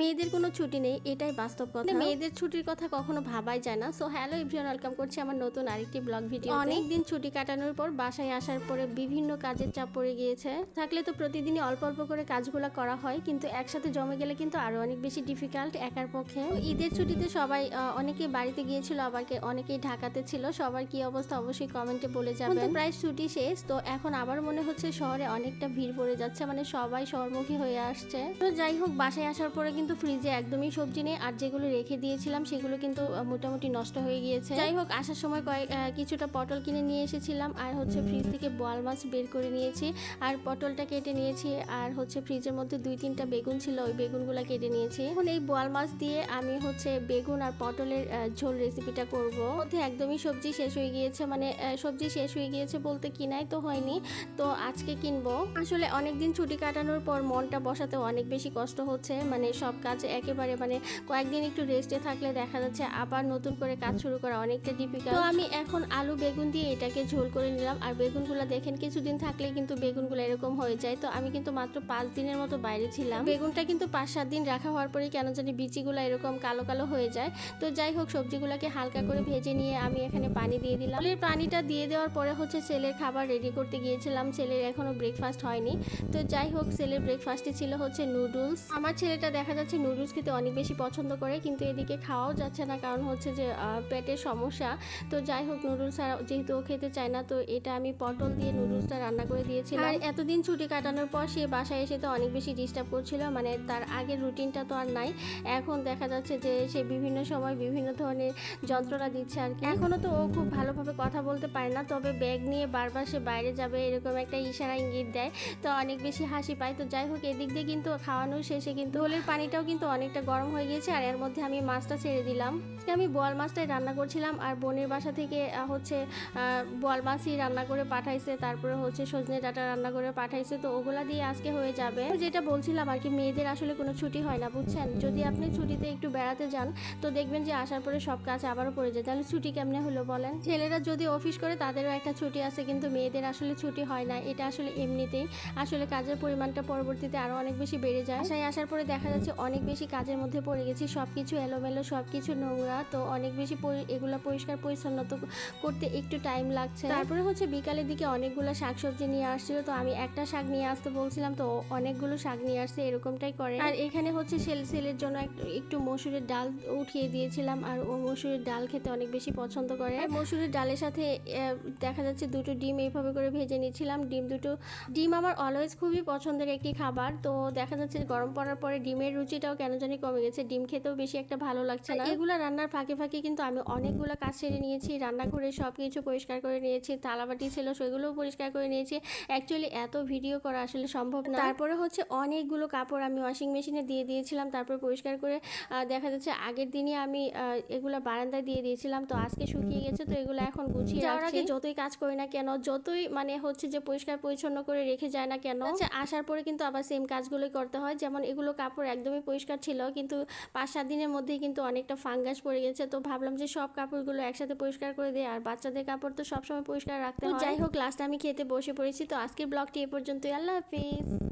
মেয়েদের কোনো ছুটি নেই এটাই বাস্তব কথা। মেয়েদের ছুটির কথা কখনো ভাবাই যায় না। সো হ্যালো এভরিওয়ান ওয়েলকাম করছি আমার নতুন আরেকটি ব্লগ ভিডিও অনেক দিন ছুটি কাটানোর পর বাসায় আসার পরে বিভিন্ন কাজের চাপ পড়ে গিয়েছে। থাকলে তো প্রতিদিনই অল্প অল্প করে কাজগুলো করা হয় কিন্তু একসাথে জমে গেলে কিন্তু আরও অনেক বেশি ডিফিকাল্ট একার পক্ষে। ঈদের ছুটিতে সবাই অনেকে বাড়িতে গিয়েছিল আবার অনেকেই ঢাকাতে ছিল। সবার কি অবস্থা অবশ্যই কমেন্টে বলে যাবেন। তো প্রায় ছুটি শেষ তো এখন আবার মনে হচ্ছে শহরে অনেকটা ভিড় পড়ে যাচ্ছে মানে সবাই শহরমুখী হয়ে আসছে। তো যাই হোক বাসায় আসার পরে কিন্তু ফ্রিজে একদমই সবজি নেই। আর যেগুলো রেখে দিয়েছিলাম, সেগুলো কিন্তু মোটামুটি নষ্ট হয়ে গিয়েছে। যাই হোক, আসার সময় কয়েক কিছুটা পটল কিনে নিয়ে এসেছিলাম। আর হচ্ছে ফ্রিজ থেকে বোয়াল মাছ বের করে নিয়েছি। আর পটলটা কেটে নিয়েছি। আর হচ্ছে ফ্রিজের মধ্যে দুই তিনটা বেগুন ছিল, ওই বেগুনগুলো কেটে নিয়েছি। এখন এই বোয়াল মাছ দিয়ে আমি হচ্ছে বেগুন আর পটলের ঝোল রেসিপিটা করব। মধ্যে একদমই সবজি শেষ হয়ে গিয়েছে। মানে সবজি শেষ হয়ে গিয়েছে বলতে কিনাই তো হয়নি। তো আজকে কিনবো। আসলে অনেকদিন ছুটি কাটানোর পর মনটা বসাতে অনেক বেশি কষ্ট হচ্ছে। মানে সব কাজ একেবারে মানে কয়েকদিন একটু রেস্টে থাকলে দেখা যাচ্ছে আবার নতুন করে কাজ শুরু করা অনেকটা ডিফিকাল্ট তো আমি এখন আলু বেগুন দিয়ে এটাকে ঝোল করে নিলাম। আর বেগুনগুলো দেখেন কিছুদিন থাকলে কিন্তু বেগুনগুলো এরকম হয়ে যায়। তো আমি কিন্তু মাত্র পাঁচ দিনের মতো বাইরে ছিলাম। বেগুনটা কিন্তু পাঁচ সাত দিন রাখা হওয়ার পরে কেন জানি বিচিগুলো এরকম কালো কালো হয়ে যায়। তো যাই হোক সবজিগুলোকে হালকা করে ভেজে নিয়ে আমি এখানে পানি দিয়ে দিলাম। চালের পানিটা দিয়ে দেওয়ার পরে হচ্ছে ছেলের খাবার রেডি করতে গিয়েছিলাম। ছেলের এখনও ব্রেকফাস্ট হয়নি। তো যাই হোক ছেলের ব্রেকফাস্টে ছিল হচ্ছে নুডলস আমার ছেলেটা দেখা যাচ্ছে নুডলস খেতে অনেক বেশি পছন্দ করে কিন্তু এদিকে খাওয়াও যাচ্ছে না। কারণ হচ্ছে যে পেটের সমস্যা। তো যাই হোক নুডলস আর যেহেতু ও খেতে চায় না তো এটা আমি পটল দিয়ে নুডলসটা রান্না করে দিয়েছিলাম। আর এতদিন ছুটি কাটানোর পর সে বাসায় এসে তো অনেক বেশি ডিস্টার্ব করছিল। মানে তার আগের রুটিনটা তো আর নাই। এখন দেখা যাচ্ছে যে সে বিভিন্ন সময় বিভিন্ন ধরনের যন্ত্রণা দিচ্ছে আর কি। এখনও তো ও খুব ভালোভাবে কথা বলতে পারে না তবে ব্যাগ নিয়ে বারবার সে বাইরে যাবে এরকম একটা ইশারা ইঙ্গিত দেয়। তো অনেক বেশি হাসি পায়। তো যাই হোক এদিক দিয়ে কিন্তু খাওয়ানোর শেষে কিন্তু হোলের পানিটাও কিন্তু অনেকটা গরম হয়ে গিয়েছে, আর এর মধ্যে আমি মাছটা ছেড়ে দিলাম। আমি বোয়াল মাছটাই রান্না করছিলাম, আর বোনের বাসা থেকে হচ্ছে বোয়াল মাছই রান্না করে পাঠাইছে, তারপরে হচ্ছে সজনে ডাটা রান্না করে পাঠাইছে, তো ওগুলা দিয়ে আজকে হয়ে যাবে। যেটা বলছিলাম আর কি, মেয়েদের আসলে কোনো ছুটি হয় না, বুঝছেন? যদি আপনি ছুটিতে একটু বেড়াতে যান, তো দেখবেন যে আসার পরে সব কাজ আবারও পড়ে যায়। তাহলে ছুটি কেমনে হলো বলেন? ছেলেরা যদি অফিস করে, তাদেরও একটা ছুটি আছে, কিন্তু মেয়েদের আসলে ছুটি হয় না, এটা আসলে এমনিতেই। আসলে কাজের পরিমাণটা পরবর্তীতে আরও অনেক বেশি বেড়ে যায়। বাসায় আসার পরে দেখা যাচ্ছে অনেক বেশি কাজের মধ্যে পড়ে গেছি, সবকিছু এলোমেলো, সবকিছু নোংরা, তো অনেক বেশি এগুলা পরিষ্কার পরিচ্ছন্ন তো করতে একটু টাইম লাগছে তারপরে হচ্ছে বিকালের দিকে অনেকগুলো শাকসবজি নিয়ে আসছিল, তো আমি একটা শাক নিয়ে আসতে বলছিলাম, তো অনেকগুলো শাক নিয়ে আসছে, এরকমটাই করে। আর এখানে হচ্ছে সেল, সেলের জন্য একটু- মসুরের ডাল উঠিয়ে দিয়েছিলাম, আর ও মসুরের ডাল খেতে অনেক বেশি পছন্দ করে। মসুরের ডালের সাথে দেখা যাচ্ছে দুটো ডিম এইভাবে করে ভেজে নিয়েছিলাম ডিম দুটো। ডিম আমার অলওয়েজ খুবই পছন্দের একটি খাবার, তো দেখা যাচ্ছে গরম পড়ার পরে ডিমের রুচিটাও কেন জানি কমে গেছে। ডিম খেতেও বেশি একটা ভালো লাগছে না। এগুলো রান্নার ফাঁকে ফাঁকে কিন্তু আমি অনেকগুলো কাজ সেরে নিয়েছি রান্না করে সব কিছু পরিষ্কার করে নিয়েছি থালাবাটি ছিল সেগুলোও পরিষ্কার করে নিয়েছি। অ্যাকচুয়ালি এত ভিডিও করা আসলে সম্ভব না। তারপরে হচ্ছে অনেকগুলো কাপড় আমি ওয়াশিং মেশিনে দিয়ে দিয়েছিলাম তারপর পরিষ্কার করে দেখা যাচ্ছে আগের দিনই আমি এগুলো বারান্দায় দিয়ে দিয়েছিলাম তো আজকে শুকিয়ে গেছে তো এগুলো এখন গুছিয়ে যাওয়ার আগে যতই কাজ করি না কেন যতই মানে হচ্ছে যে পরিষ্কার পরিচ্ছন্ন করে রেখে যায় না কেন আচ্ছা। আসার পরে কিন্তু আবার সেম কাজগুলোই করতে হয়। যেমন এগুলো কাপড় একদমই পরিষ্কার ছিল। কিন্তু পাঁচ সাত দিনের মধ্যেই কিন্তু অনেকটা ফাঙ্গাস পড়ে গেছে। তো ভাবলাম যে সব কাপড়গুলো একসাথে পরিষ্কার করে দিই। আর বাচ্চাদের কাপড় তো সবসময় পরিষ্কার রাখতে হয়। যাই হোক লাস্ট আমি খেতে বসে পড়েছি। তো আজকের ব্লগটি এ পর্যন্তই। আল্লাহ হাফিজ।